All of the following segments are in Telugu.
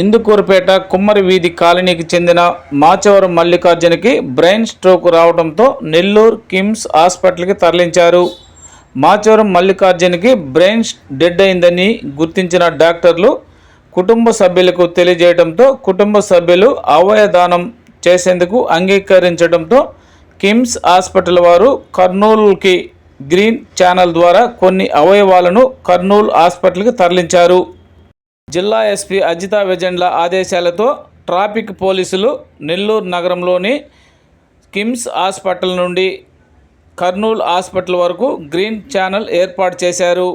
ఇందుకూరుపేట కుమ్మరి వీధి కాలనీకి చెందిన మాచవరం మల్లికార్జునకి బ్రెయిన్ స్ట్రోక్ రావడంతో నెల్లూరు కిమ్స్ హాస్పిటల్కి తరలించారు. మాచవరం మల్లికార్జునకి బ్రెయిన్ డెడ్ అయిందని గుర్తించిన డాక్టర్లు కుటుంబ సభ్యులకు తెలియజేయడంతో కుటుంబ సభ్యులు అవయదానం చేసేందుకు అంగీకరించడంతో కిమ్స్ హాస్పిటల్ వారు కర్నూలుకి గ్రీన్ ఛానల్ ద్వారా కొన్ని అవయవాలను కర్నూలు హాస్పిటల్కి తరలించారు. జిల్లా ఎస్పీ అజితా విజండ్ల ఆదేశాలతో ట్రాఫిక్ పోలీసులు నెల్లూరు నగరంలోని కిమ్స్ హాస్పిటల్ నుండి కర్నూలు హాస్పిటల్ వరకు గ్రీన్ ఛానల్ ఏర్పాటు చేశారు.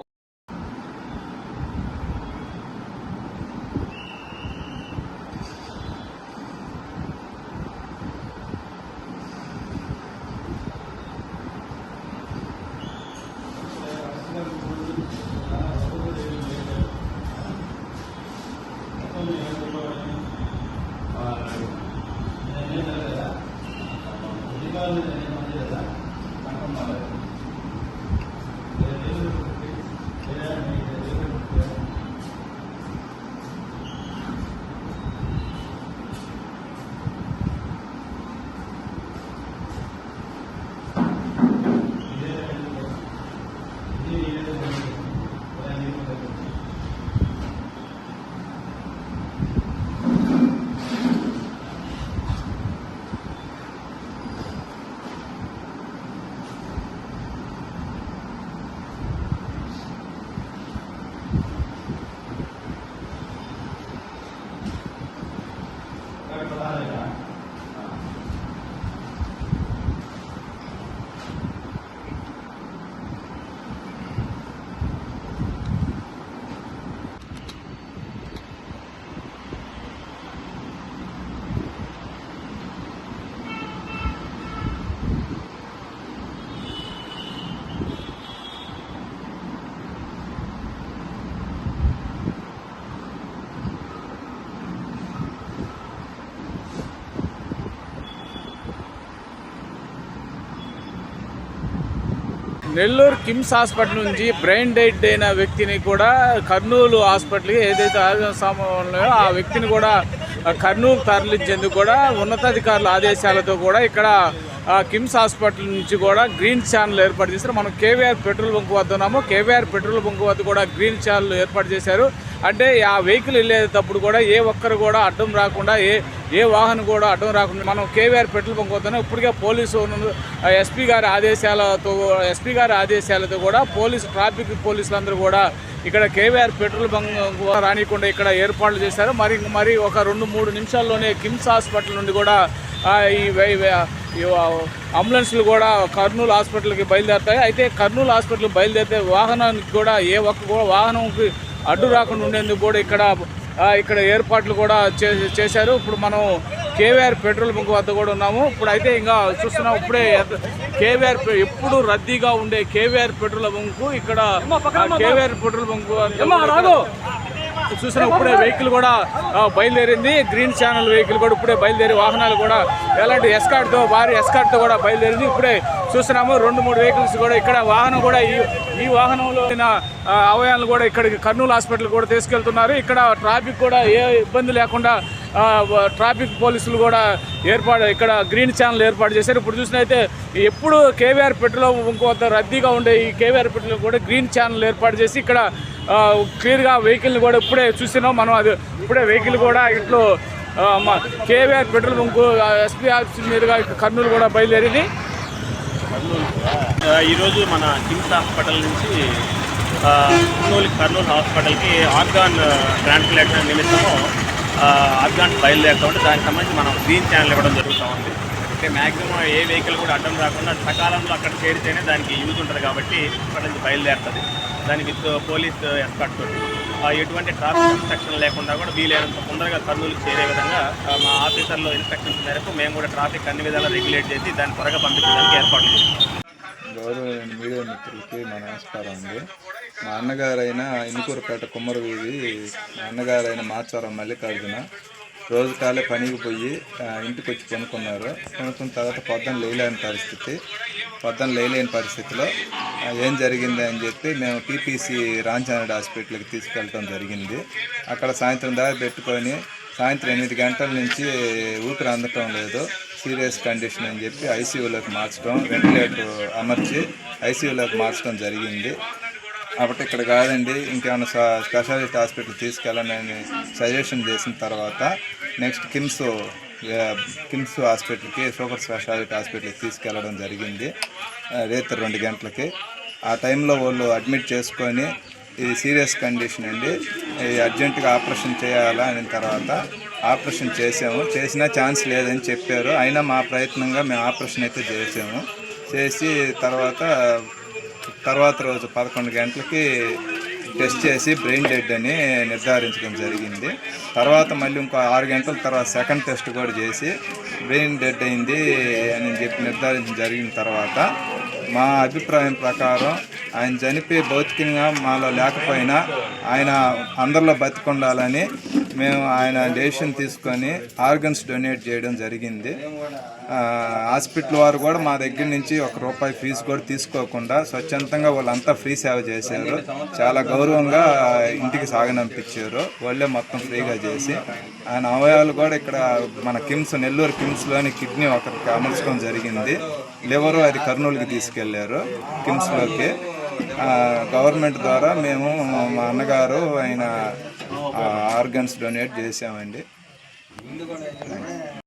Nellore KIMS hospital నుంచి బ్రెయిన్ డెడ్ అయిన వ్యక్తిని కూడా కర్నూలు హాస్పిటల్కి ఏదైతే ఆరోగ్య ఉన్నాయో ఆ వ్యక్తిని కూడా కర్నూలు తరలించేందుకు కూడా ఉన్నతాధికారుల ఆదేశాలతో కూడా ఇక్కడ కిమ్స్ హాస్పిటల్ నుంచి కూడా గ్రీన్ ఛానల్ ఏర్పాటు చేశారు. మనం కేవీఆర్ పెట్రోల్ బంక్ వద్ద ఉన్నాము. కేవీఆర్ పెట్రోల్ బంక్ వద్ద కూడా గ్రీన్ ఛానల్ ఏర్పాటు చేశారు. అంటే ఆ వెహికల్ వెళ్ళేటప్పుడు కూడా ఏ ఒక్కరు కూడా అడ్డం రాకుండా ఏ ఏ వాహనం కూడా అడ్డం రాకుండా మనం కేవీఆర్ పెట్రోల్ బంక్ పోతున్నాం ఇప్పటికే పోలీసు ఎస్పీ గారి ఆదేశాలతో ఎస్పీ గారి ఆదేశాలతో కూడా పోలీసు ట్రాఫిక్ పోలీసులందరూ కూడా ఇక్కడ కేవీఆర్ పెట్రోల్ బంక్ రానికుండా ఇక్కడ ఏర్పాట్లు చేశారు. మరి మరి ఒక రెండు మూడు నిమిషాల్లోనే కిమ్స్ హాస్పిటల్ నుండి కూడా ఈ అంబులెన్స్లు కూడా కర్నూలు హాస్పిటల్కి బయలుదేరుతాయి. అయితే కర్నూలు హాస్పిటల్ బయలుదేరితే వాహనానికి కూడా ఏ ఒక్క కూడా వాహనంకి అడ్డు రాకుండా ఉండేందుకు కూడా ఇక్కడ ఇక్కడ ఏర్పాట్లు కూడా చేశారు. ఇప్పుడు మనం కేవీఆర్ పెట్రోల్ బంక్ వద్ద కూడా ఉన్నాము. ఇప్పుడు అయితే ఇంకా చూస్తున్నాం ఇప్పుడే కేవీఆర్ ఎప్పుడు రద్దీగా ఉండే కేవీఆర్ పెట్రోల్ బంకు ఇక్కడ కేవీఆర్ పెట్రోల్ బంకు చూసిన ఇప్పుడే వెహికల్ కూడా బయలుదేరింది. గ్రీన్ ఛానల్ వెహికల్ కూడా ఇప్పుడే బయలుదేరి వాహనాలు కూడా ఎలాంటి escort భారీ escort కూడా బయలుదేరింది. ఇప్పుడే చూస్తున్నాము రెండు మూడు వెహికల్స్ కూడా ఇక్కడ వాహనం కూడా ఈ ఈ వాహనంలో అవయాలను కూడా ఇక్కడికి కర్నూలు హాస్పిటల్ కూడా తీసుకెళ్తున్నారు. ఇక్కడ ట్రాఫిక్ కూడా ఏ ఇబ్బంది లేకుండా ట్రాఫిక్ పోలీసులు కూడా ఏర్పాటు ఇక్కడ గ్రీన్ ఛానల్ ఏర్పాటు చేశారు. ఇప్పుడు చూసినైతే ఎప్పుడు కేవీఆర్ పెట్టలో ఇంకొంత రద్దీగా ఉండే ఈ కేవీఆర్ పెట్టలో కూడా గ్రీన్ ఛానల్ ఏర్పాటు చేసి ఇక్కడ క్లియర్గా వెహికల్ని కూడా ఇప్పుడే చూసినాం. మనం అది ఇప్పుడే వెహికల్ కూడా ఇట్లో KVR petrol bunk SP office మీదుగా కర్నూలు కూడా బయలుదేరింది. ఈరోజు మన కిమ్స్ హాస్పిటల్ నుంచి కర్నూలు కర్నూలు హాస్పిటల్కి ఆర్గాన్ ట్రాన్స్ప్లాంట్ నిమిత్తము అర్జెంట్ ఆర్గాన్ బయలుదేరుతా ఉంటే దానికి సంబంధించి మనం గ్రీన్ ఛానల్ ఇవ్వడం జరుగుతూ ఉంది. అంటే మ్యాక్సిమం ఏ వెహికల్ కూడా అడ్డం రాకుండా సకాలంలో అక్కడ చేరితేనే దానికి యూజ్ ఉంటుంది కాబట్టి అక్కడ నుంచి బయలుదేరుతుంది. దాని విత్ పోలీస్ ఎస్కాట్ తోటి. ఎటువంటి ట్రాఫిక్ ఇన్స్ట్రక్షన్ లేకుండా కూడా వీలైనంత తొందరగా కర్నూలు చేరే విధంగా మా ఆఫీసర్లో ఇన్స్ట్రక్షన్స్ మేరకు మేము కూడా ట్రాఫిక్ అన్ని విధాలా రెగ్యులేట్ చేసి దాన్ని త్వరగా పంపించడానికి ఏర్పాట్లు చేస్తాం. గౌరవ మీడియా మిత్రులకి మా నమస్కారం అండి. మా అన్నగారైన ఇనుకూరుపేట కుమ్మరవీధి మా అన్నగారైన మాచారం మల్లికార్జున రోజు కాలే పనికి పోయి ఇంటికి వచ్చి కొనుక్కున్నారు. కొనుక్కున్న తర్వాత పొద్దున లేయలేని పరిస్థితి. పొద్దున లేయలేని పరిస్థితిలో ఏం జరిగింది అని చెప్పి మేము పీపీసీ రాంచారెడ్డి హాస్పిటల్కి తీసుకెళ్ళటం జరిగింది. అక్కడ సాయంత్రం దాకా పెట్టుకొని సాయంత్రం ఎనిమిది గంటల నుంచి ఊపిరి అందటం లేదు. సీరియస్ కండిషన్ అని చెప్పి ఐసీయూలోకి మార్చడం వెంటిలేటర్ అమర్చి ఐసీయూలోకి మార్చడం జరిగింది. అప్పటి ఇక్కడ కాదండి ఇంకేమైనా స్పె- స్పెషాలిటీ హాస్పిటల్ తీసుకెళ్ళాలని సజెషన్ చేసిన తర్వాత నెక్స్ట్ కిమ్స్ కిమ్స్ హాస్పిటల్కి సూపర్ స్పెషాలిటీ హాస్పిటల్కి తీసుకెళ్ళడం జరిగింది ఆ, రెండు గంటలకి. ఆ టైంలో వాళ్ళు అడ్మిట్ చేసుకొని ఇది సీరియస్ కండిషన్ అండి. ఇది అర్జెంటుగా ఆపరేషన్ చేయాలా అనిన తర్వాత ఆపరేషన్ చేసాము చేసినా ఛాన్స్ లేదని చెప్పారు. అయినా మా ప్రయత్నంగా మేము ఆపరేషన్ అయితే చేసాము చేసి తర్వాత తర్వాత రోజు పదకొండు గంటలకి టెస్ట్ చేసి బ్రెయిన్ డెడ్ అని నిర్ధారించడం జరిగింది. తర్వాత మళ్ళీ ఇంకో ఆరు గంటల తర్వాత సెకండ్ టెస్ట్ కూడా చేసి బ్రెయిన్ డెడ్ అయింది అని చెప్పి నిర్ధారించడం జరిగిన తర్వాత మా అభిప్రాయం ప్రకారం ఆయన చనిపోయి భౌతికంగా మాలో లేకపోయినా ఆయన అందరిలో బతికుండాలని మేము ఆయన డెసిషన్ తీసుకొని ఆర్గన్స్ డొనేట్ చేయడం జరిగింది. హాస్పిటల్ వారు కూడా మా దగ్గర నుంచి ఒక రూపాయి ఫీజు కూడా తీసుకోకుండా స్వచ్ఛందంగా వాళ్ళంతా ఫ్రీ సేవ చేశారు. చాలా గౌరవంగా ఇంటికి సాగనంపించారు. వాళ్ళే మొత్తం ఫ్రీగా చేసి ఆయన అవయవాలు కూడా ఇక్కడ మన కిమ్స్ నెల్లూరు కిమ్స్లోని కిడ్నీ ఒకరికి అమర్చడం జరిగింది. లివరు అది కర్నూలుకి తీసుకెళ్ళారు కిమ్స్లోకి. గవర్నమెంట్ ద్వారా మేము మా అన్నగారు ఆయన ఆర్గన్స్ డొనేట్ చేసామండి.